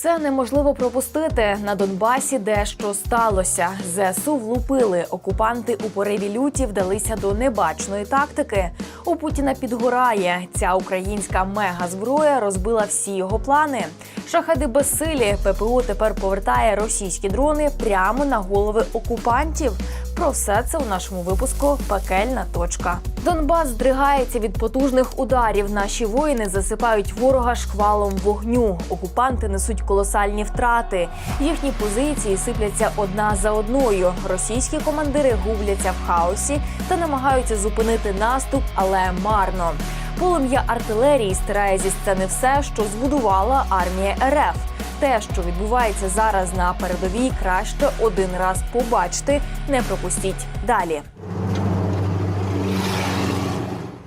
Це неможливо пропустити на Донбасі, де що сталося. ЗСУ влупили. Окупанти у пориві люті вдалися до небачної тактики. У Путіна підгорає. Ця українська мегазброя розбила всі його плани. Шахеди безсилі. ППУ тепер повертає російські дрони прямо на голови окупантів. Про все це у нашому випуску Пекельна точка. Донбас здригається від потужних ударів. Наші воїни засипають ворога шквалом вогню. Окупанти несуть колосальні втрати. Їхні позиції сипляться одна за одною. Російські командири губляться в хаосі та намагаються зупинити наступ, але марно. Полум'я артилерії стирає зі сцени все, що збудувала армія РФ. Те, що відбувається зараз на передовій, краще один раз побачити. Не пропустіть далі.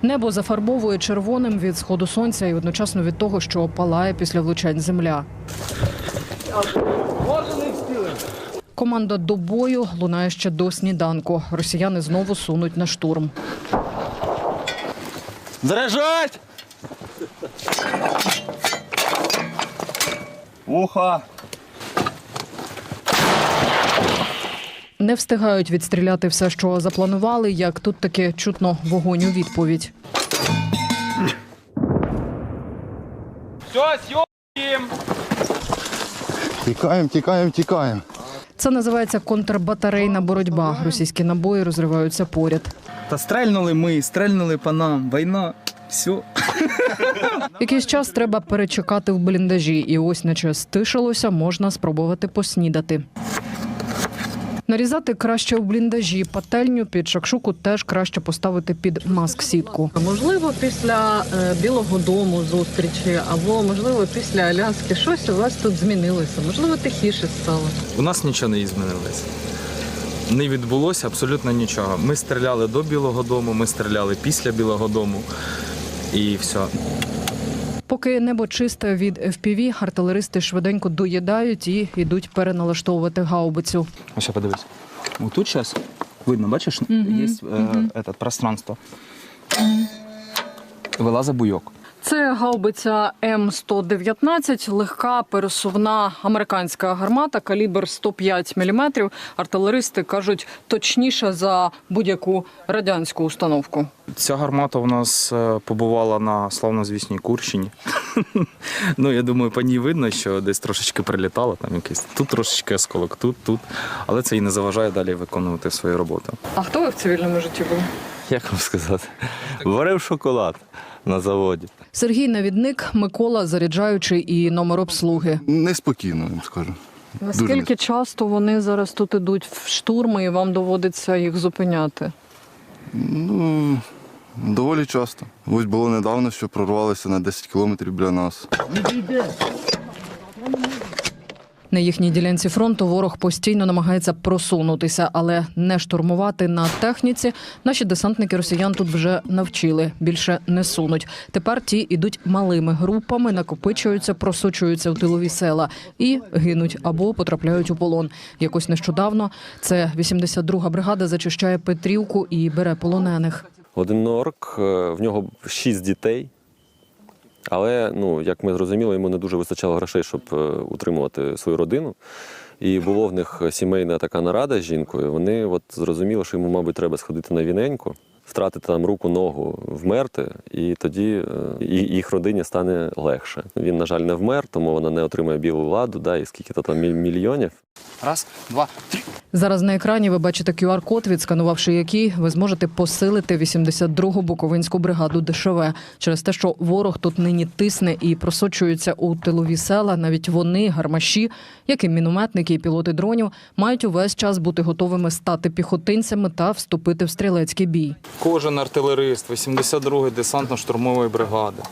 Небо зафарбовує червоним від сходу сонця і одночасно від того, що палає після влучань земля. Команда до бою лунає ще до сніданку. Росіяни знову сунуть на штурм. Заряжать! Ухо! Не встигають відстріляти все, що запланували, як тут таки чутно вогонь у відповідь. Все, съем! Тікаємо, тікаємо, тікаємо. Це називається контрбатарейна боротьба. Російські набої розриваються поряд. Та стрельнули ми, стрельнули по нам. Війна. Все. Якийсь час треба перечекати в бліндажі, і ось, наче стишилося, можна спробувати поснідати. Нарізати краще в бліндажі, пательню під шакшуку теж краще поставити під маск-сітку. Можливо, після е, Білого Дому зустрічі, або можливо після Аляски щось у вас тут змінилося. Можливо, тихіше стало. У нас нічого не змінилось. Не відбулося абсолютно нічого. Ми стріляли до Білого Дому, ми стріляли після Білого Дому. І все. Поки небо чисте від FPV, артилеристи швиденько доїдають і йдуть переналаштовувати гаубицю. Ось подивись. Вот тут зараз видно, бачиш, є е, е, пространство. Вилазить буйок. Це гаубиця М119, легка пересувна американська гармата, калібр 105 мм. Артилеристи кажуть точніше за будь-яку радянську установку. Ця гармата у нас е, побувала на славнозвісній Курщині. ну, я думаю, по ній видно, що десь трошечки прилітало, там якийсь тут трошечки осколок, тут, тут. Але це і не заважає далі виконувати свою роботу. А хто ви в цивільному житті були? Як вам сказати? Варив шоколад на заводі. Сергій навідник, Микола заряджаючий і номер обслуги. Неспокійно, я вам скажу. Дуже Наскільки часто вони зараз тут ідуть в штурми і вам доводиться їх зупиняти? Ну, доволі часто. Ось було недавно, що прорвалися на 10 кілометрів біля нас. На їхній ділянці фронту ворог постійно намагається просунутися, але не штурмувати на техніці. Наші десантники росіян тут вже навчили. Більше не сунуть. Тепер ті ідуть малими групами, накопичуються, просочуються в тилові села і гинуть або потрапляють у полон. Якось нещодавно це 82-га бригада зачищає Петрівку і бере полонених. Один норк, е, в нього шість дітей. Але, ну, як ми зрозуміли, йому не дуже вистачало грошей, щоб е, утримувати свою родину. І було в них сімейна така нарада з жінкою. Вони от зрозуміли, що йому, мабуть, треба сходити на віненьку, втратити там руку, ногу, вмерти, і тоді е, і- їх родині стане легше. Він, на жаль, не вмер, тому вона не отримає білу владу, да, і скільки-то там мільйонів. Раз, два, три. Зараз на екрані ви бачите QR-код, відсканувавши який, ви зможете посилити 82-гу Буковинську бригаду ДШВ. Через те, що ворог тут нині тисне і просочується у тилові села. Навіть вони, гармаші, як і мінометники і пілоти дронів, мають увесь час бути готовими стати піхотинцями та вступити в стрілецький бій. Кожен артилерист 82-ї десантно-штурмової бригади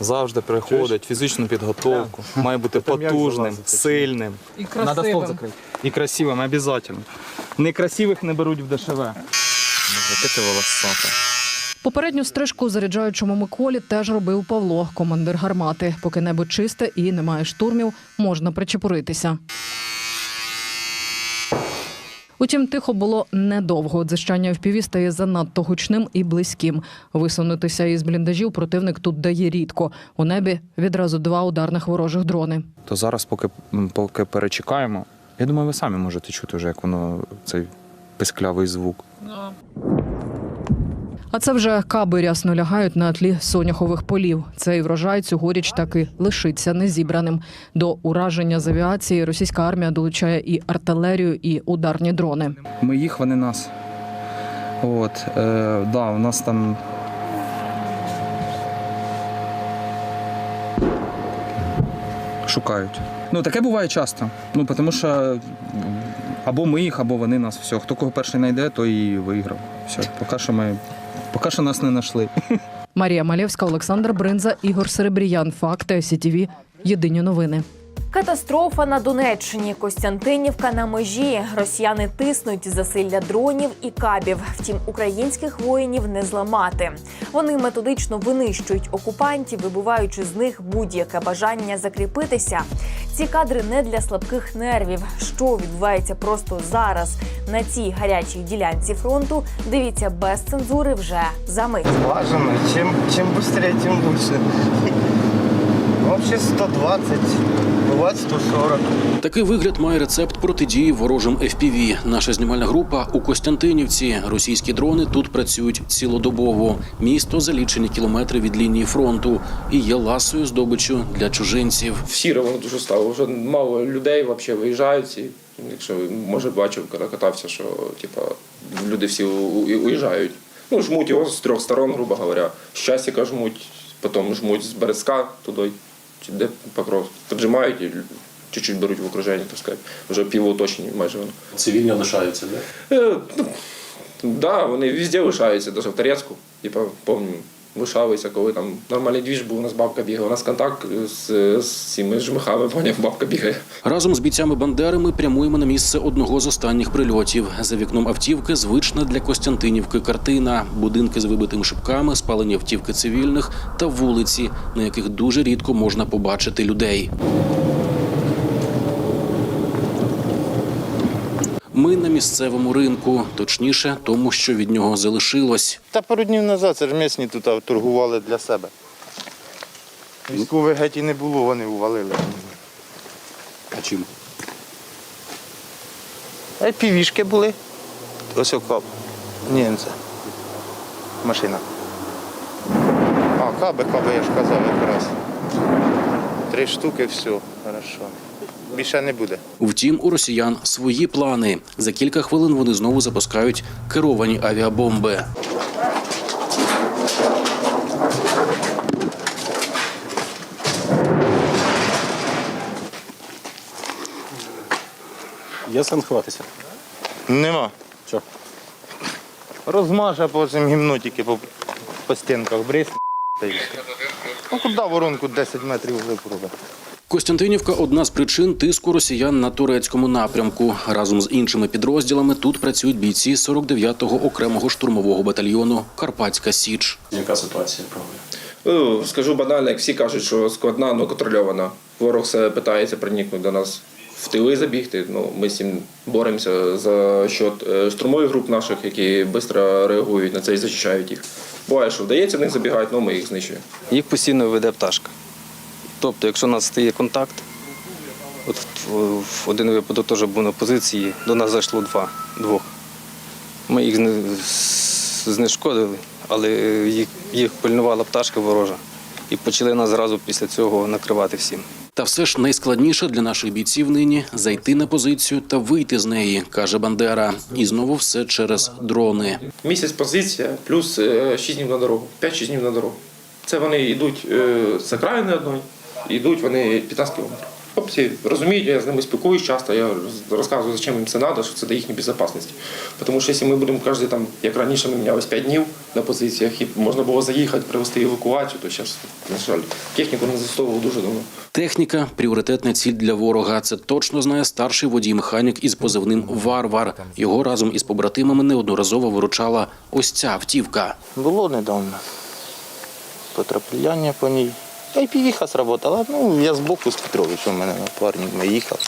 завжди приходить фізичну підготовку, має бути потужним, сильним. І Надо стол красивим. закрити. І красивим, обов'язково. Некрасивих не беруть в ДШВ. Яке ти волосата. Попередню стрижку заряджаючому Миколі теж робив Павло, командир гармати. Поки небо чисте і немає штурмів, можна причепуритися. Утім, тихо було недовго. Дзищання впіві стає занадто гучним і близьким. Висунутися із бліндажів противник тут дає рідко. У небі відразу два ударних ворожих дрони. То зараз, поки, поки перечекаємо, я думаю, ви самі можете чути вже, як воно цей писклявий звук. А це вже каби рясно лягають на тлі соняхових полів. Цей врожай цьогоріч таки лишиться незібраним. До ураження з авіації російська армія долучає і артилерію, і ударні дрони. Ми їх, вони нас. От, е, да, у нас там. Шукають. Ну, таке буває часто. Ну, тому що або ми їх, або вони нас. Все. Хто кого перший знайде, той і виграв. Все. Поки що ми. Поки що нас не знайшли. Марія Малєвська, Олександр Бринза, Ігор Серебріян. Факти СІТВ. Єдині новини. Катастрофа на Донеччині. Костянтинівка на межі. Росіяни тиснуть засилля дронів і кабів. Втім, українських воїнів не зламати. Вони методично винищують окупантів, вибиваючи з них будь-яке бажання закріпитися. Ці кадри не для слабких нервів. Що відбувається просто зараз на цій гарячій ділянці фронту? Дивіться без цензури вже за мить. Важно. Чем, чем быстрее, тем лучше. Вообще 120, бывает 140. Такий вигляд має рецепт протидії ворожим FPV. Наша знімальна група у Костянтинівці. Російські дрони тут працюють цілодобово. Місто за лічені кілометри від лінії фронту і є ласою здобичу для чужинців. Сіре воно дуже стало. Вже мало людей взагалі виїжджають. І, якщо може бачив, коли катався, що типа, люди всі уїжджають. Ну, жмуть його з трьох сторон, грубо говоря. З часика жмуть, потім жмуть з Березка туди, чи де покров. поджимають і чуть-чуть беруть в окруження, так сказати. Вже півоточені майже воно. Цивільні лишаються, да? Е, ну, да, вони везде лишаються, навіть в Торецьку. Типа, пам'ятаю, лишалися, коли там нормальний двіж був, у нас бабка бігала. У нас контакт з, цими жмихами, поняв, бабка бігає. Разом з бійцями Бандери ми прямуємо на місце одного з останніх прильотів. За вікном автівки звична для Костянтинівки картина: будинки з вибитими шибками, спалені автівки цивільних та вулиці, на яких дуже рідко можна побачити людей. Ми на місцевому ринку, точніше, тому що від нього залишилось. Та пару днів назад це ж місні тут торгували для себе. Військових геть і не було, вони увалили. А чим? А півішки були. Ось окап. Ні, це машина. А, каби, каби, я ж казав якраз. Три штуки, все, хорошо. Більше не буде. Втім, у росіян свої плани. За кілька хвилин вони знову запускають керовані авіабомби. Є сенс ховатися? Нема. Чо? Розмаже потім гімно тільки по, по стінках все. Ну куди воронку 10 метрів вже пробив. Костянтинівка одна з причин тиску росіян на турецькому напрямку. Разом з іншими підрозділами тут працюють бійці 49-го окремого штурмового батальйону Карпатська Січ. Яка ситуація правда? Ну, скажу банально, як всі кажуть, що складна, але контрольована. Ворог все питається проникнути до нас в тили забігти. Ну, ми з цим боремося за счет е, штурмових груп наших, які швидко реагують на це і захищають їх. Буває, що вдається в них забігати, але ми їх знищуємо. їх постійно веде пташка. Тобто, якщо у нас стає контакт, от в, один випадок теж був на позиції, до нас зайшло два, двох. Ми їх знешкодили, але їх, їх пильнувала пташка ворожа. І почали нас зразу після цього накривати всім. Та все ж найскладніше для наших бійців нині зайти на позицію та вийти з неї, каже Бандера. І знову все через дрони. Місяць позиція плюс 6 днів на дорогу, 5-6 днів на дорогу. Це вони йдуть е, з окраїни одної, йдуть вони 15 кілометрів. Хлопці розуміють, я з ними спілкуюсь часто, я роз- розказую, зачем їм це треба, що це для їхньої безпечності. Тому що якщо ми будемо кожен там, як раніше ми мінялись 5 днів на позиціях, і можна було заїхати, привезти евакуацію, то зараз, на жаль, техніку не застосовував дуже давно. Техніка пріоритетна ціль для ворога. Це точно знає старший водій-механік із позивним Варвар. Його разом із побратимами неодноразово виручала ось ця автівка. Було недавно. Потрапляння по ній. Та й півіха сработала. Ну, я збоку з Петровичем, у мене напарник, ми їхали.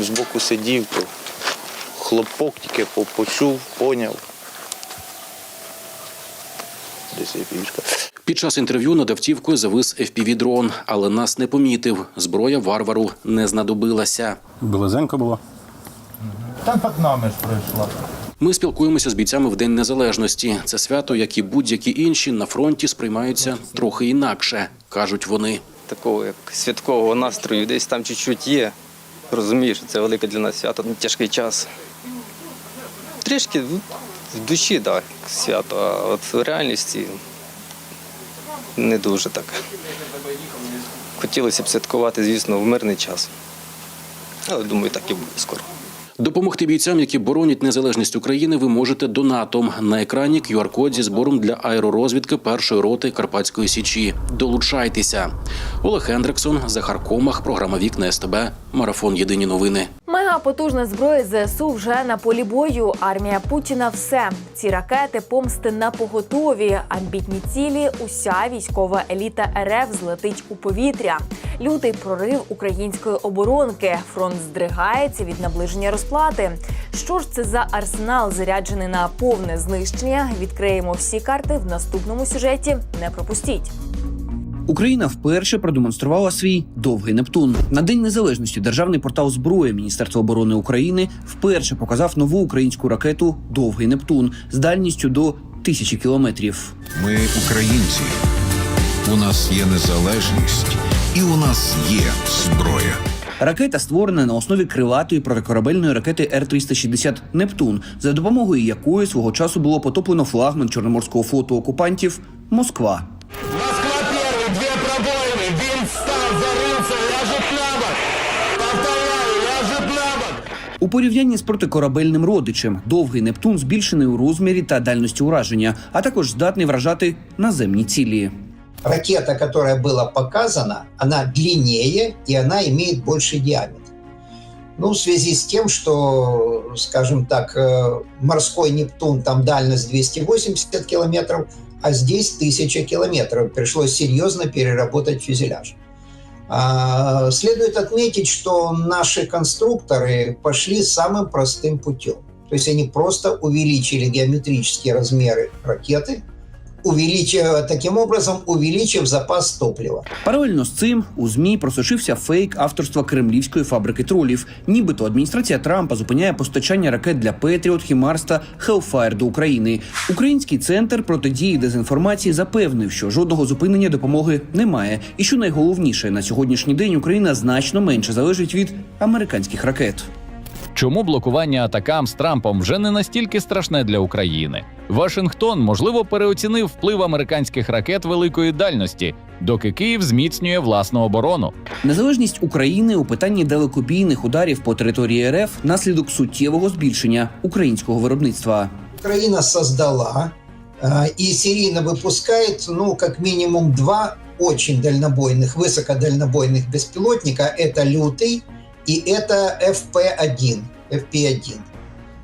Збоку сидів, то хлопок тільки по- почув, поняв. Десь. Під час інтерв'ю над автівкою завис FPV-дрон, але нас не помітив. Зброя варвару не знадобилася. Близенько було. Там під нами ж пройшла. Ми спілкуємося з бійцями в День Незалежності. Це свято, як і будь-які інші, на фронті сприймаються трохи інакше, кажуть вони. Такого як святкового настрою десь там чуть-чуть є. Розумієш, це велике для нас свято, ну, тяжкий час. Трішки в душі, так, свято, а от в реальності не дуже так. Хотілося б святкувати, звісно, в мирний час. Але думаю, так і буде скоро. Допомогти бійцям, які боронять незалежність України, ви можете донатом. На екрані QR-код зі збором для аеророзвідки першої роти Карпатської січі. Долучайтеся. Олег Хендриксон, Захар Комах, програма Вікна СТБ, Марафон Єдині новини. Мегапотужна зброя ЗСУ вже на полі бою. Армія Путіна все. Ці ракети помсти на поготові. Амбітні цілі. Уся військова еліта РФ злетить у повітря. Лютий прорив української оборонки. Фронт здригається від наближення розплати. Що ж це за арсенал, заряджений на повне знищення? Відкриємо всі карти в наступному сюжеті. Не пропустіть. Україна вперше продемонструвала свій довгий Нептун. На день незалежності державний портал зброї Міністерства оборони України вперше показав нову українську ракету Довгий Нептун з дальністю до тисячі кілометрів. Ми українці. У нас є незалежність, і у нас є зброя. Ракета створена на основі крилатої протикорабельної ракети Р-360 Нептун, за допомогою якої свого часу було потоплено флагман Чорноморського флоту окупантів Москва. Москва У порівнянні з протикорабельним родичем довгий Нептун збільшений у розмірі та дальності ураження, а також здатний вражати наземні цілі. Ракета, которая была показана, она длиннее и она имеет больший диаметр. Ну, в связи с тем, что, скажем так, э, морской Нептун, там дальность 280 километров, а здесь 1000 километров. Пришлось серьезно переработать фюзеляж. А, Следует отметить, что наши конструкторы пошли самым простым путем. То есть они просто увеличили геометрические размеры ракеты, увеличив, таким образом увеличив запас топлива. Паралельно з цим у змі просушився фейк авторства кремлівської фабрики тролів. Нібито адміністрація Трампа зупиняє постачання ракет для Петріот, Хімарс та Хелфайр до України. Український центр протидії дезінформації запевнив, що жодного зупинення допомоги немає, і що найголовніше на сьогоднішній день Україна значно менше залежить від американських ракет. Чому блокування атакам з Трампом вже не настільки страшне для України? Вашингтон можливо переоцінив вплив американських ракет великої дальності, доки Київ зміцнює власну оборону. Незалежність України у питанні далекобійних ударів по території РФ наслідок суттєвого збільшення українського виробництва. Украина создала э, и серийно выпускает, ну, как минимум два очень дальнобойных, высокодальнобойных беспилотника. Это «Лютый» И это FP-1, FP-1.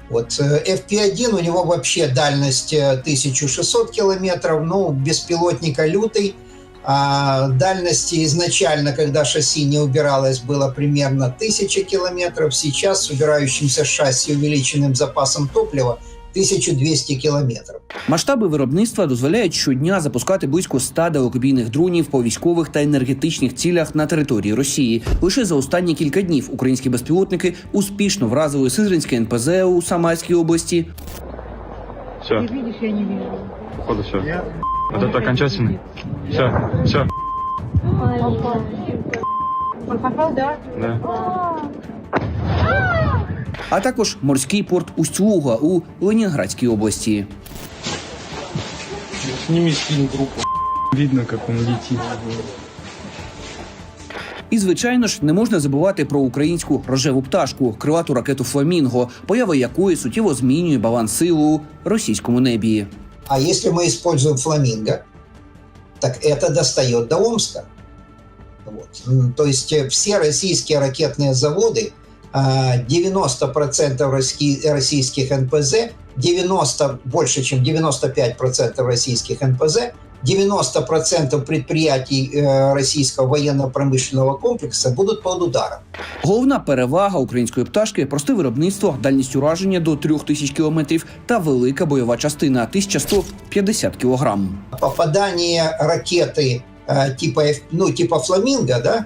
Вот э, FP-1, у него вообще дальность э, 1600 километров, ну, беспилотника «Лютый», а дальности изначально, когда шасси не убиралось, было примерно 1000 километров. Сейчас с убирающимся шасси увеличенным запасом топлива 1200 кілометрів. Масштаби виробництва дозволяють щодня запускати близько 100 далекобійних дронів по військових та енергетичних цілях на території Росії. Лише за останні кілька днів українські безпілотники успішно вразили Сизринське НПЗ у Самарській області. Все. Ты видишь, я не вижу. Походу все. Вот это окончательный. Все, все. Он попал, да? Да. а також морський порт Усть-Луга у Ленінградській області. Сними скинь группу. Видно, как он летит. І звичайно ж не можна забувати про українську рожеву пташку, крилату ракету Фламінго, поява якої суттєво змінює баланс сил у російському небі. А если мы используем фламинго, так это достает до Омска. Вот. М, То есть э, все российские ракетные заводы, а, 90% роски- российских НПЗ, 90, больше чем 95% российских НПЗ 90% предприятий э, российского военно-промышленного комплекса будут под ударом. Головна перевага української пташки просте виробництво, дальність ураження до 3000 кілометрів та велика бойова частина 1150 кілограм. Попадание ракеты э, типа, F- ну, типа фламинго, да, а,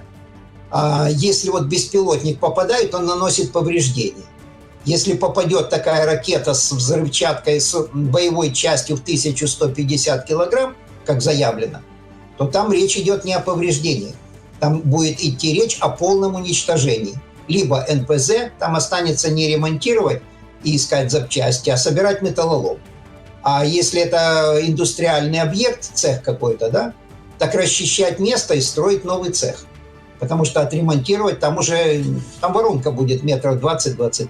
если вот беспилотник попадает, он наносит повреждения. Если попадет такая ракета с взрывчаткой, с боевой частью в 1150 килограмм, как заявлено, то там речь идет не о повреждениях. Там будет идти речь о полном уничтожении. Либо НПЗ там останется не ремонтировать и искать запчасти, а собирать металлолом. А если это индустриальный объект, цех какой-то, да, так расчищать место и строить новый цех. Потому что отремонтировать там уже, там воронка будет метров 20-25.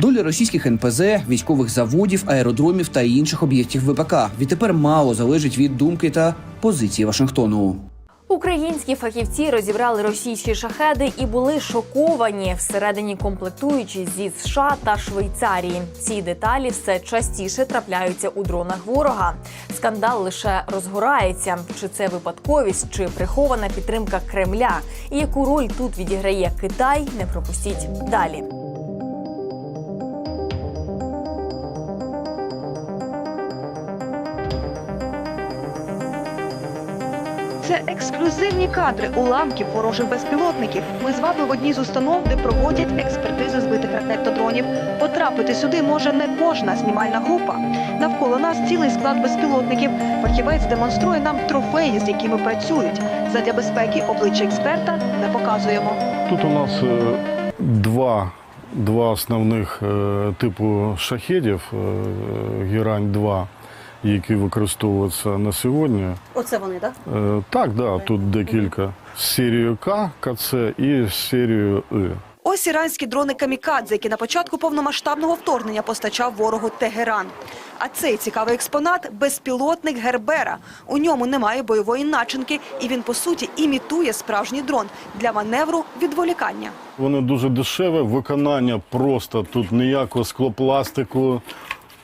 Доля російських НПЗ, військових заводів, аеродромів та інших об'єктів ВПК відтепер мало залежить від думки та позиції Вашингтону. Українські фахівці розібрали російські шахеди і були шоковані всередині комплектуючі зі США та Швейцарії. Ці деталі все частіше трапляються у дронах ворога. Скандал лише розгорається. Чи це випадковість, чи прихована підтримка Кремля? І яку роль тут відіграє Китай? Не пропустіть далі. Це ексклюзивні кадри уламків ворожих безпілотників. Ми з вами в одній з установ, де проводять експертизи збитих ракет та дронів. Потрапити сюди може не кожна знімальна група. Навколо нас цілий склад безпілотників. Фахівець демонструє нам трофеї, з якими працюють. Задля безпеки обличчя експерта не показуємо. Тут у нас е, два, два основних е, типу шахедів е, Герань-2, які використовуються на сьогодні. Оце вони, так? Е, Так, да, тут декілька. З серією К, КЦ і з серією. Ось іранські дрони камікадзе, які на початку повномасштабного вторгнення постачав ворогу Тегеран. А цей цікавий експонат безпілотник Гербера. У ньому немає бойової начинки, і він по суті імітує справжній дрон для маневру відволікання. Вони дуже дешеві, виконання просто тут ніякого склопластику,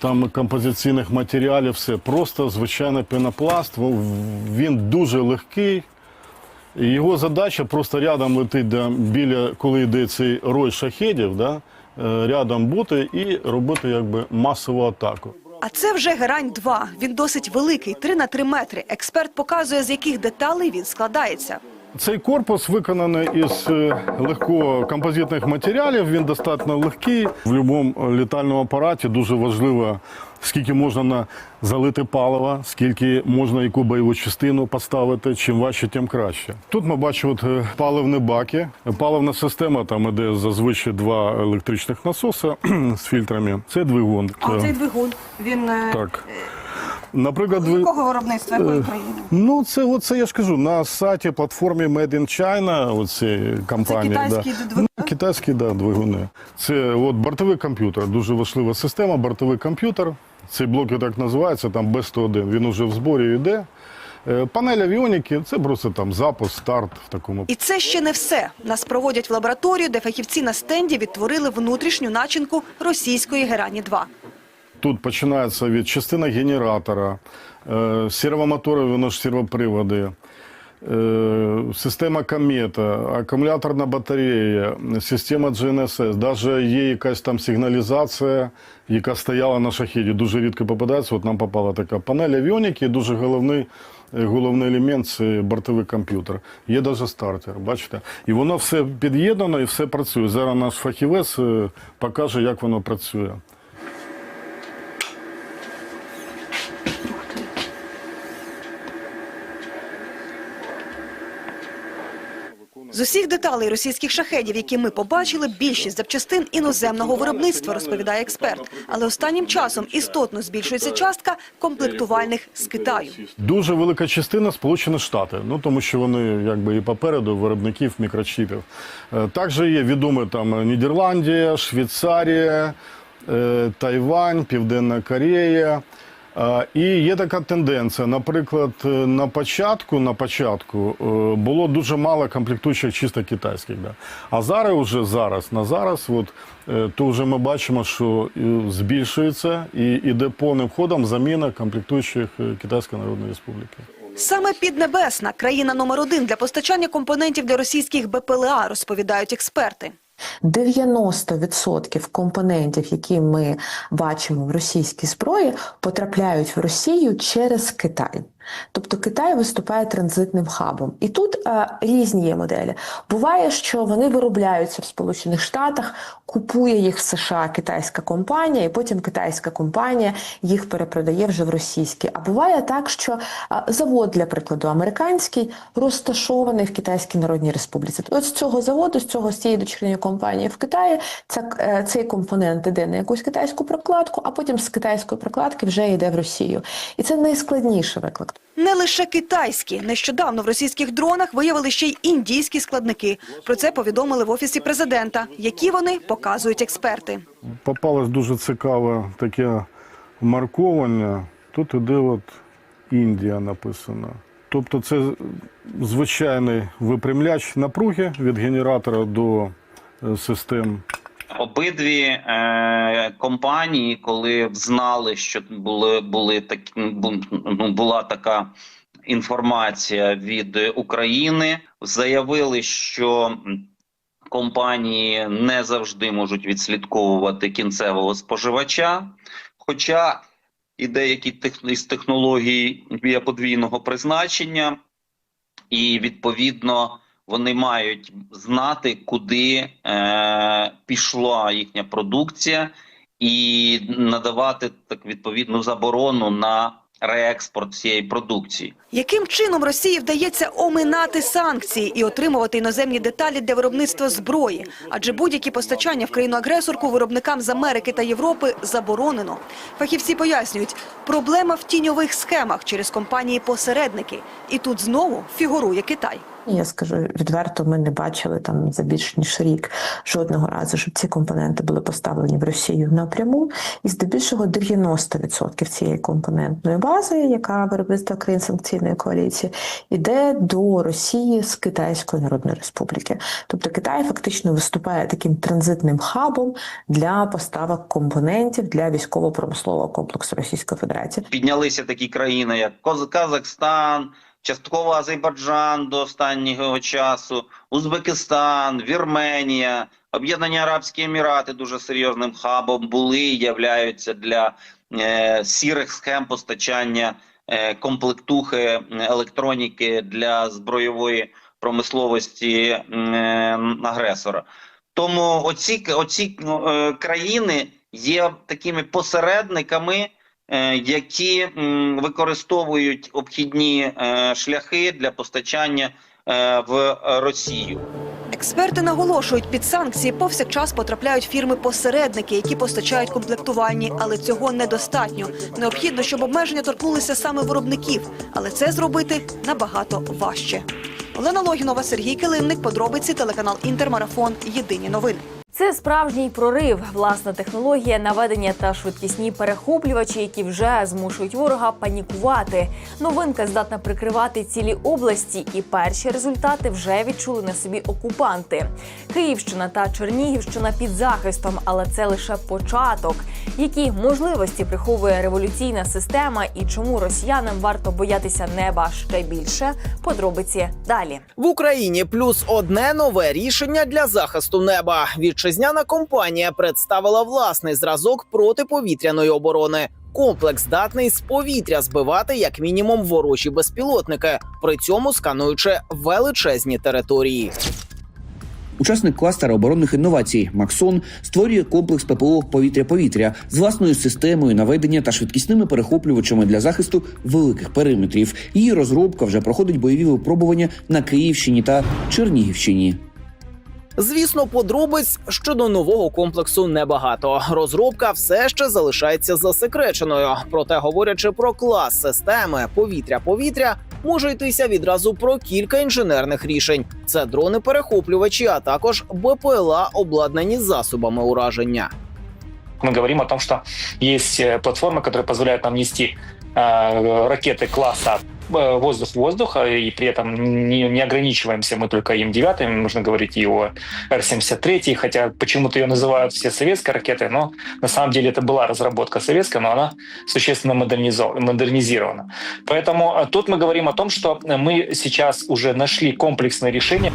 там композиційних матеріалів, все. Просто звичайний пенопласт. Він дуже легкий. І його задача просто рядом летить да, біля, коли йде цей рой шахедів, да, е, рядом бути і робити якби масову атаку. А це вже герань 2 Він досить великий, 3 на 3 метри. Експерт показує, з яких деталей він складається. Цей корпус виконаний із е, легкого композитних матеріалів. Він достатньо легкий. В будь-якому літальному апараті дуже важливо, скільки можна на залити палива, скільки можна яку бойову частину поставити. Чим важче, тим краще. Тут ми бачимо е, паливні баки. Паливна система там іде зазвичай два електричних насоси з фільтрами. Це двигун. Е, двигун він е, Так. Наприклад, ви... виробництва Е, Ну, це оце я ж кажу на сайті платформі Made in China, оці компанії. китайські да. двигуни? Ну, китайські да, двигуни. Це от бортовий комп'ютер, дуже важлива система, бортовий комп'ютер. Цей блок і так називається, там Б101. Він уже в зборі йде. Е, Панель авіоніки це просто там запуск, старт в такому. І це ще не все. Нас проводять в лабораторію, де фахівці на стенді відтворили внутрішню начинку російської герані 2 Тут починається від частини генератора, е, сервомотори, воно ж сервоприводи, е, система комета, акумуляторна батарея, система GNSS, навіть є якась там сигналізація, яка стояла на шахеді. Дуже рідко попадається. От нам попала така панель авіоніки, дуже головний. е, Головний елемент це бортовий комп'ютер. Є навіть стартер, бачите? І воно все під'єднано і все працює. Зараз наш фахівець покаже, як воно працює. З усіх деталей російських шахедів, які ми побачили, більшість запчастин іноземного виробництва, розповідає експерт. Але останнім часом істотно збільшується частка комплектувальних з Китаю. Дуже велика частина Сполучені Штати, ну тому що вони якби і попереду виробників мікрочіпів. Е, Також є відомі там Нідерландія, Швейцарія, е, Тайвань, Південна Корея. І є така тенденція. Наприклад, е, на початку, на початку е, було дуже мало комплектуючих чисто китайських. Да. А зараз уже зараз, на зараз, от, е, то вже ми бачимо, що збільшується і іде повним ходом заміна комплектуючих Китайської Народної Республіки. Саме Піднебесна – країна номер один для постачання компонентів для російських БПЛА, розповідають експерти. 90% компонентів, які ми бачимо в російській зброї, потрапляють в Росію через Китай. Тобто Китай виступає транзитним хабом. І тут е, різні є моделі. Буває, що вони виробляються в Сполучених Штатах, купує їх в США китайська компанія, і потім китайська компанія їх перепродає вже в російські. А буває так, що е, завод, для прикладу, американський розташований в Китайській Народній Республіці. От з цього заводу, з цього з цієї дочірньої компанії в Китаї, ця, е, цей компонент іде на якусь китайську прокладку, а потім з китайської прокладки вже йде в Росію. І це найскладніший виклик. Не лише китайські. Нещодавно в російських дронах виявили ще й індійські складники. Про це повідомили в офісі президента. Які вони показують експерти. Попалось дуже цікаве таке марковання. Тут іде от Індія написано. Тобто це звичайний випрямляч напруги від генератора до е, систем Обидві е, компанії, коли знали, що були, були такі, бу- ну, була така інформація від України, заявили, що компанії не завжди можуть відслідковувати кінцевого споживача. Хоча і деякі тех- із технологій подвійного призначення, і відповідно вони мають знати, куди е, пішла їхня продукція, і надавати так відповідну заборону на реекспорт цієї продукції. Яким чином Росії вдається оминати санкції і отримувати іноземні деталі для виробництва зброї? Адже будь-які постачання в країну-агресорку виробникам з Америки та Європи заборонено. Фахівці пояснюють, проблема в тіньових схемах через компанії-посередники. І тут знову фігурує Китай. Я скажу відверто, ми не бачили там за більш ніж рік жодного разу, щоб ці компоненти були поставлені в Росію напряму. І здебільшого 90% цієї компонентної бази, яка виробництва країн санкційної коаліції, іде до Росії з Китайської Народної Республіки. Тобто Китай фактично виступає таким транзитним хабом для поставок компонентів для військово-промислового комплексу Російської Федерації. Піднялися такі країни, як Казахстан, частково Азербайджан до останнього часу, Узбекистан, Вірменія, Об'єднані Арабські Емірати дуже серйозним хабом були і являються для е, сірих схем постачання е, комплектухи електроніки для збройової промисловості е, агресора. Тому оці, оці е, країни є такими посередниками, е, які використовують обхідні е, шляхи для постачання е, в Росію. Експерти наголошують, під санкції повсякчас потрапляють фірми-посередники, які постачають комплектувальні, але цього недостатньо. Необхідно, щоб обмеження торкнулися саме виробників, але це зробити набагато важче. Олена Логінова, Сергій Килимник, подробиці телеканал Інтермарафон. Єдині новини. Це справжній прорив, власна технологія, наведення та швидкісні перехоплювачі, які вже змушують ворога панікувати. Новинка здатна прикривати цілі області, і перші результати вже відчули на собі окупанти. Київщина та Чернігівщина під захистом, але це лише початок. Які можливості приховує революційна система і чому росіянам варто боятися неба ще більше? Подробиці далі. В Україні плюс одне нове рішення для захисту неба. Вітчизняна компанія представила власний зразок протиповітряної оборони. Комплекс здатний з повітря збивати як мінімум ворожі безпілотники, при цьому скануючи величезні території. Учасник кластера оборонних інновацій Максон створює комплекс ППО повітря-повітря з власною системою наведення та швидкісними перехоплювачами для захисту великих периметрів. Її розробка вже проходить бойові випробування на Київщині та Чернігівщині. Звісно, подробиць щодо нового комплексу небагато. Розробка все ще залишається засекреченою. Проте, говорячи про клас системи повітря-повітря, може йтися відразу про кілька інженерних рішень: це дрони-перехоплювачі, а також БПЛА, обладнані засобами ураження. Мы говорим о том, что есть э, платформы, которые позволяют нам нести э, ракеты класса э, воздух-воздух, э, и при этом не, не ограничиваемся мы только Им-9, нужно говорить и о Р-73, хотя почему-то ее называют все советской ракетой, но на самом деле это была разработка советская, но она существенно модернизирована. Поэтому э, тут мы говорим о том, что мы сейчас уже нашли комплексное решение.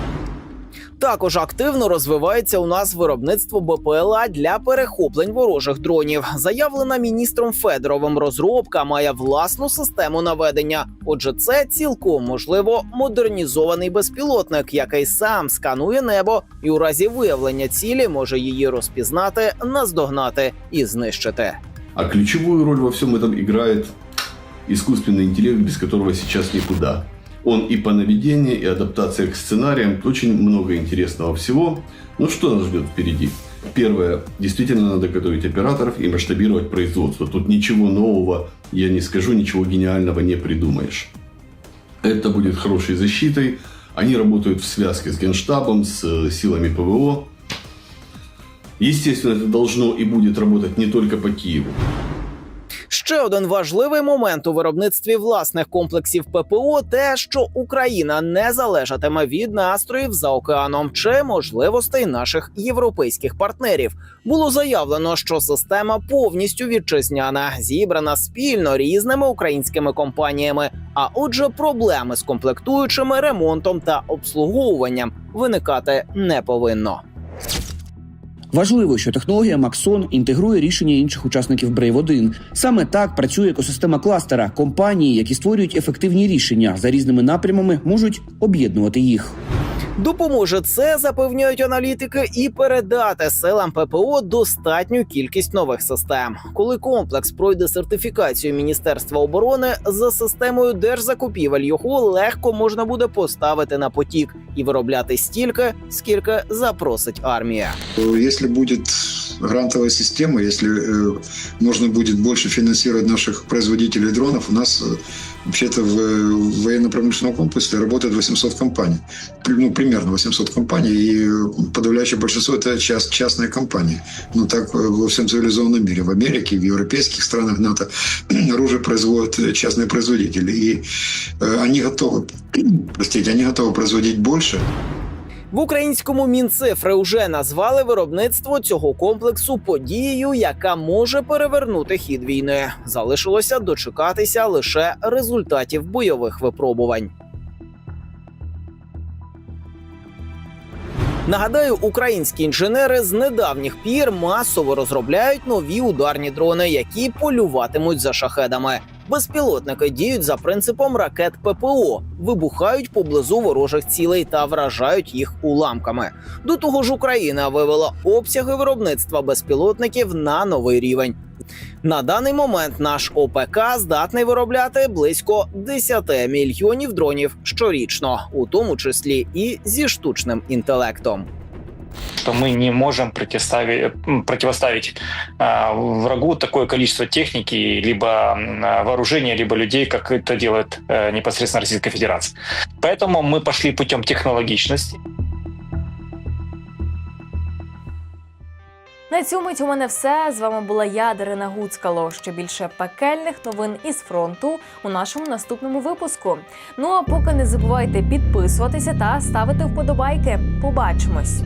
Також активно розвивається у нас виробництво БПЛА для перехоплень ворожих дронів. Заявлена міністром Федоровим розробка має власну систему наведення. Отже, це цілком можливо модернізований безпілотник, який сам сканує небо і у разі виявлення цілі може її розпізнати, наздогнати і знищити. А ключевую роль во всем этом играет искусственный интеллект, без которого сейчас никуда. Он и по наведению, и адаптация к сценариям, очень много интересного всего. Ну что нас ждет впереди? Первое, действительно надо готовить операторов и масштабировать производство. Тут ничего нового, я не скажу, ничего гениального не придумаешь. Это будет хорошей защитой. Они работают в связке с Генштабом, с э, силами ПВО. Естественно, это должно и будет работать не только по Киеву. Ще один важливий момент у виробництві власних комплексів ППО те, що Україна не залежатиме від настроїв за океаном чи можливостей наших європейських партнерів. Було заявлено, що система повністю вітчизняна, зібрана спільно різними українськими компаніями. А отже, проблеми з комплектуючими, ремонтом та обслуговуванням виникати не повинно. Важливо, що технологія Максон інтегрує рішення інших учасників Brave 1 Саме так працює екосистема кластера. Компанії, які створюють ефективні рішення за різними напрямами, можуть об'єднувати їх. Допоможе це, запевняють аналітики, і передати силам ППО достатню кількість нових систем. Коли комплекс пройде сертифікацію Міністерства оборони за системою держзакупівель, його легко можна буде поставити на потік і виробляти стільки, скільки запросить армія. Если будет грантовая система, если э, можно будет больше финансировать наших производителей дронов, у нас э, вообще-то в, э, в военно-промышленном комплексе работает 800 компаний. При- Ну, примерно 800 компаний, и подавляющее большинство это част, частные компании. Ну, так э, во всем цивилизованном мире. В Америке, в европейских странах НАТО оружие производят э, частные производители. И э, они готовы, простите, они готовы производить больше, В українському мінцифри вже назвали виробництво цього комплексу подією, яка може перевернути хід війни. Залишилося дочекатися лише результатів бойових випробувань. Нагадаю, українські інженери з недавніх пір масово розробляють нові ударні дрони, які полюватимуть за шахедами. Безпілотники діють за принципом ракет ППО, вибухають поблизу ворожих цілей та вражають їх уламками. До того ж, Україна вивела обсяги виробництва безпілотників на новий рівень. На даний момент наш ОПК здатний виробляти близько 10 мільйонів дронів щорічно, у тому числі і зі штучним інтелектом что мы не можем противоставить, м, противоставить а, врагу такое количество техники, либо м, а, вооружения, либо людей, как это делает э, непосредственно Российская Федерация. Поэтому мы пошли путем технологичности. На цю мить у мене все. З вами була я, Дарина Гуцкало. Ще більше пекельних новин із фронту у нашому наступному випуску. Ну а поки не забувайте підписуватися та ставити вподобайки. Побачимось.